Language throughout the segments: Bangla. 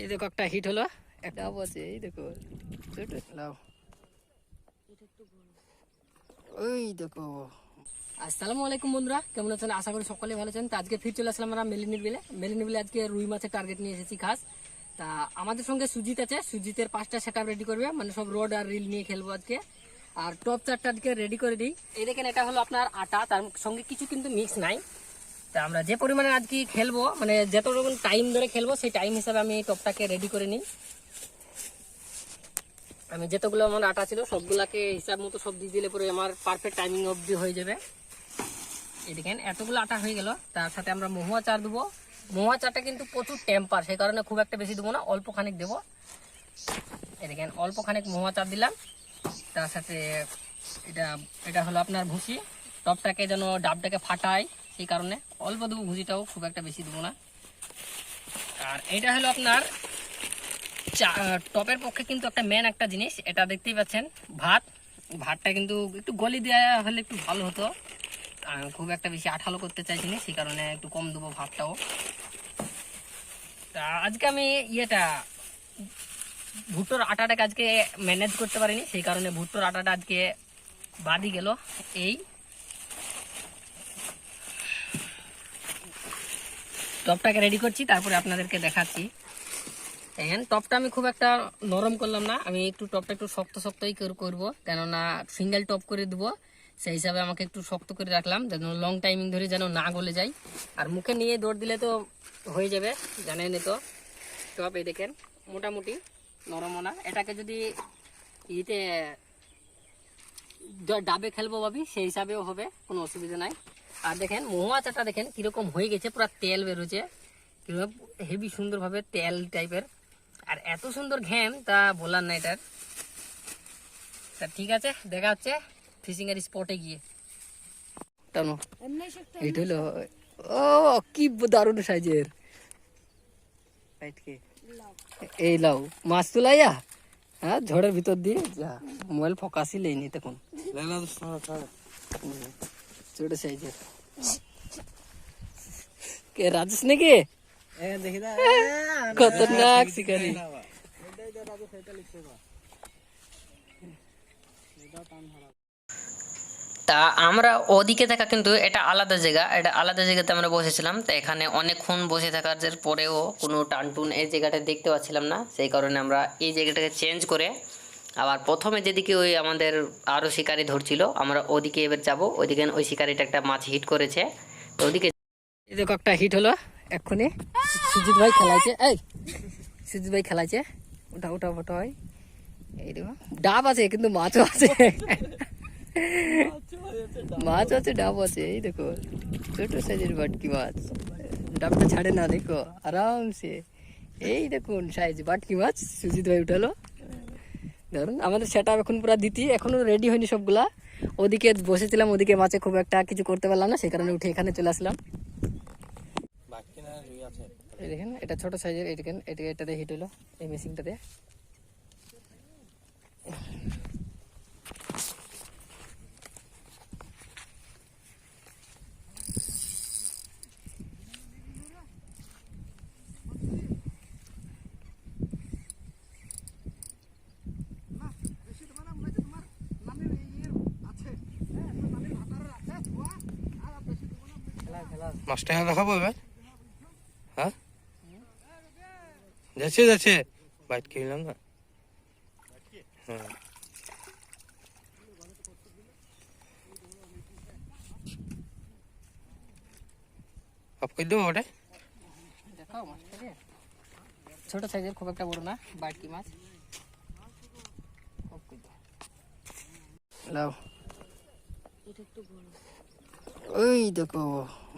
এই দেখো একটা হিট হলো। একটা আছে এই দেখো ছোট। লাও ওই দেখো। আসসালামু আলাইকুম বন্ধুরা কেমন আছেন? আশা করি সকলে ভালো আছেন। তো আজকে ফির চলে আসলাম আমরা মেলিনির বিলে। মেলিনির বিলে আজকে রুই মাছের টার্গেট নিয়ে এসেছি খাস তা আমাদের সঙ্গে সুজিত আছে। সুজিতের পাঁচটা সেট রেডি করবে। মানে সব রোড আর রিল নিয়ে খেলব আজকে। আর টপ চারটা আজকে রেডি করে দিই। এই দেখেন এটা হলো আপনার আটা। তার সঙ্গে কিছু কিন্তু মিক্স নাই। তা আমরা যে পরিমাণে আজকে খেলব মানে যতটুকু টাইম ধরে খেলব, সেই টাইম হিসাবে আমি টপটাকে রেডি করে নিই। আমি যতগুলো আমার আটা ছিল, সবগুলাকে হিসাব মতো সব দিয়ে দিলে পরে আমার পারফেক্ট টাইমিং অবধি হয়ে যাবে। এই দেখেন, এতগুলো আটা হয়ে গেল, তার সাথে আমরা মহুয়া চার দেবো। মহুয়া চারটা কিন্তু প্রচুর টেম্পার সেই কারণে খুব একটা বেশি দেবো না অল্প খানিক দেবো। এই দেখেন অল্প খানিক মহুয়া চার দিলাম। তার সাথে এটা এটা হলো আপনার ভুসি। টপটাকে যেন ডাবটাকে ফাটায়। সেই কারণে অল্প দেবো ভুসিটাও খুব একটা বেশি দেবো না। আর এটা হলো আপনার টপের পক্ষে কিন্তু একটা মেন একটা জিনিস, এটা দেখতেই পাচ্ছেন, ভাত। ভাতটা কিন্তু একটু গলি দেওয়া হলে একটু ভালো হতো। খুব একটা বেশি আঠালো করতে চাইছি সেই কারণে একটু কম দেবো ভাতটাও। তা আজকে আমি ইয়েটা, ভুট্টোর আটাটাকে আজকে ম্যানেজ করতে পারিনি, সেই কারণে ভুট্টোর আটাটা আজকে বাদই গেল। এই টপটাকে রেডি করছি, তারপরে আপনাদেরকে দেখাচ্ছি। দেখেন টপটা আমি খুব একটা নরম করলাম না, আমি একটু টপটা একটু শক্ত শক্তই কর- করব, কেননা সিঙ্গেল টপ করে দেবো, সেই হিসাবে আমাকে একটু শক্ত করে রাখলাম, যেন লং টাইমিং ধরে যেন না গলে যায়। আর মুখে নিয়ে দৌড় দিলে তো হয়ে যাবে, জানেন তো। টপ এই দেখেন, মোটামুটি নরম না। এটাকে যদি ইতে ডাবে খেলব ভাবি, সেই হিসাবেও হবে, কোনো অসুবিধা নাই। আর দেখেন মহুয়া চাটা দেখেন কীরকম হয়ে গেছে পুরো তেল বেরোচ্ছে। কীরকম হেভি সুন্দরভাবে তেল টাইপের আর এত সুন্দর ঘ্যাম তা বলার না এটার তা ঠিক আছে দেখা হচ্ছে ফিশিং এর স্পটে গিয়ে। টানো। এইটা হলো ও কি দারুণ সাইজের। এই লাও মাছ তুলাইয়া হ্যাঁ ঝড়ের ভিতর দিয়ে যা মোবাইল ফোকাসই লেনি তখন। ছোট সাইজের কে রাজেশ নাকি খতরনাক শিকারি তা আমরা ওদিকে থাকা কিন্তু এটা আলাদা জায়গা, এটা আলাদা জায়গাতে আমরা বসেছিলাম, তো এখানে অনেকক্ষণ বসে থাকার পরেও কোনো টানটুন এই জায়গাটা দেখতে পাচ্ছিলাম না, সেই কারণে আমরা এই জায়গাটাকে চেঞ্জ করে আবার প্রথমে যেদিকে ওই আমাদের আরও শিকারি ধরছিল, আমরা ওদিকে এবার যাব। ওইদিকে ওই শিকারিটা একটা মাছ হিট করেছে। তো ওদিকে দেখো একটা হিট হলো, এক্ষুনি। সুজিত ভাই খেলাইছে। এই, সুজিত ভাই খেলাইছে। ওটা ওটা ওটা হয়। এই দেখো, ডাব আছে, কিন্তু মাছও আছে। মাছ আছে, ডাব আছে। এই দেখো, ছোট সাইজের বাটকি মাছ। ডাবটা ছাড়ে না, দেখো, আরামসে। এই দেখুন, সাইজ বাটকি মাছ, সুজিত ভাই উঠালো। ধরুন আমাদের সেটা এখন পুরো দিতি এখনও রেডি হয়নি সবগুলা। ওদিকে বসেছিলাম ওদিকে মাছে খুব একটা কিছু করতে পারলাম না সে কারণে উঠে এখানে চলে আসলাম। দেখেন এটা ছোট সাইজের এটা এটা এটাতে হিট হলো এই মেশিনটাতে মাছটা এখানে দেখাবো এবার হ্যাঁ? যাচ্ছে যাচ্ছে। বাইট কিনলাম না। হ্যাঁ। অফ করে দেবো ওটা ছোট সাইজের খুব একটা বড় না বাটকি মাছ। খুব কুইটো। লাও ওই দেখো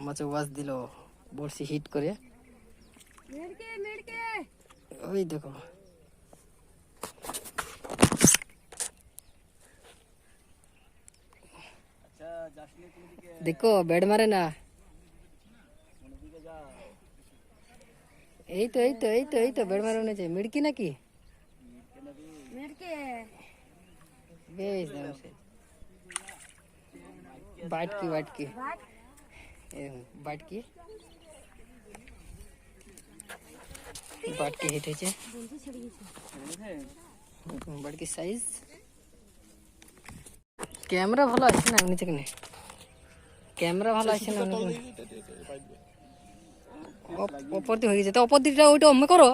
মাছে ওয়াজ দিল বড়শি হিট করে। ওই দেখো। দেখো বেড মারে না। এই তো এই তো এই তো এই তো বেড মারে মনে হচ্ছে মিড়কি নাকি? বেশ দারুণ সাইজ। বাটকি বাটকি। বাটকি। বাটকি হিট হয়েছে বাটকি সাইজ ক্যামেরা ভালো আসছে না এমনি থেকে ক্যামেরা ভালো আসছে না অপর দিয়ে হয়ে গেছে। তো অপর দিকটা ওইটা অম্মে করো।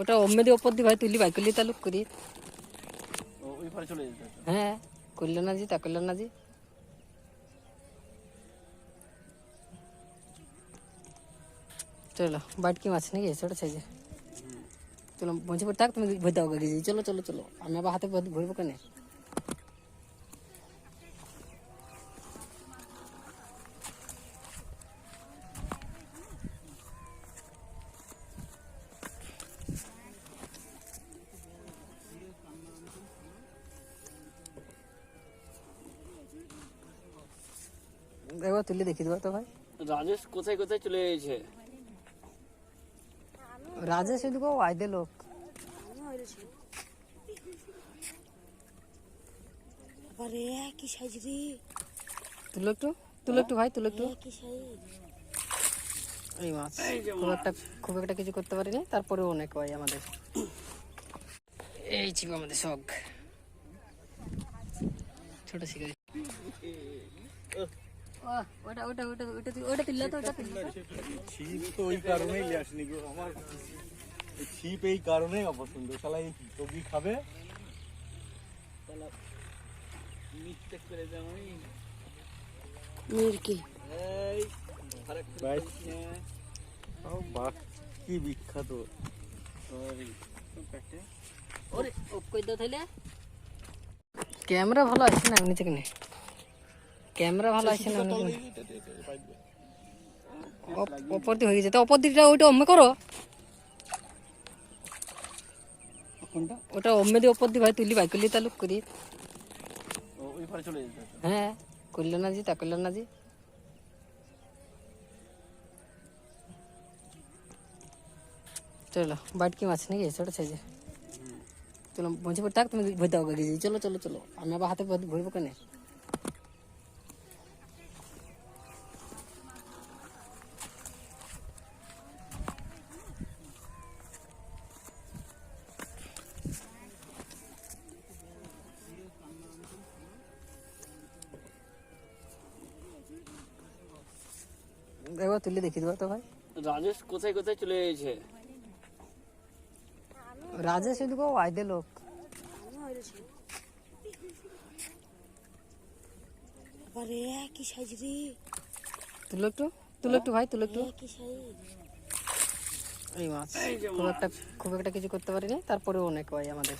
ওটা অম্মে দিয়ে অপর দিয়ে ভাই তুলি ভাই করলি তালুক করি। ওই চলে যেতে হ্যাঁ করলে না জি তা করলে না জি চলো বাটকি মাছ নাকি? ছোট সাইজে। চলো বঞ্চে পড়ে থাক তুমি ভয় দাও চলো চলো চলো। আমি আবার হাতে ভরবো কেন? একবার তুলে দেখি দেবো তো ভাই। রাজেশ কোথায় কোথায় চলে গেছে? রাজেশ এদিকে আইদে লোক। আরে কি সাইজ রে। তুলো একটু তুলো একটু ভাই তুলো একটু। কি সাইজ এই মাছ খুব একটা খুব একটা কিছু করতে পারিনি তারপরে অনেক হয় আমাদের। এই ছিল আমাদের শখ। ছোট শিকারি। ওটা ওটা ওটা ওটা তুই- ওটা তুললে তো ওটা তুললে ছিপ তো ওই কারণেই নিয়ে আসিনি গো। আমার ছিপ এই কারণেই অপছন্দ। শালা এই সবজি খাবে? মিরকি ব্যাস। ও বাহ কি বিখ্যাত। ওরে ও কই দাও তাইলে? ক্যামেরা ভালো আসছে না এমনি থেকে ক্যামেরা ভালো আসছে না অপর দিয়ে হয়ে গেছে। তো অপর দিকটা ওইটা অম্মে করো। ওটা অম্মে দিয়ে অপর দিয়ে ভাই তুলি ভাই করলি তালুক করি। হ্যাঁ করলে না জি তা করলে না জি। চলো বাটকি মাছ নাকি? ছোট সাইজে চলো বঞ্চে পড়ে থাক তুমি ভয় দাও গেছি চলো চলো চলো। আমি আবার হাতে ভরবো কেন? একবার তুলে দেখি দেবো তো ভাই। রাজেশ কোথায় কোথায় চলে গেছে? রাজেশ এদিকে আইদে লোক। আরে কি সাইজ রে। তুলো একটু তুলো একটু ভাই তুলো একটু। এই মাছ খুব একটা খুব একটা কিছু করতে পারিনি তারপরে অনেক হয় আমাদের।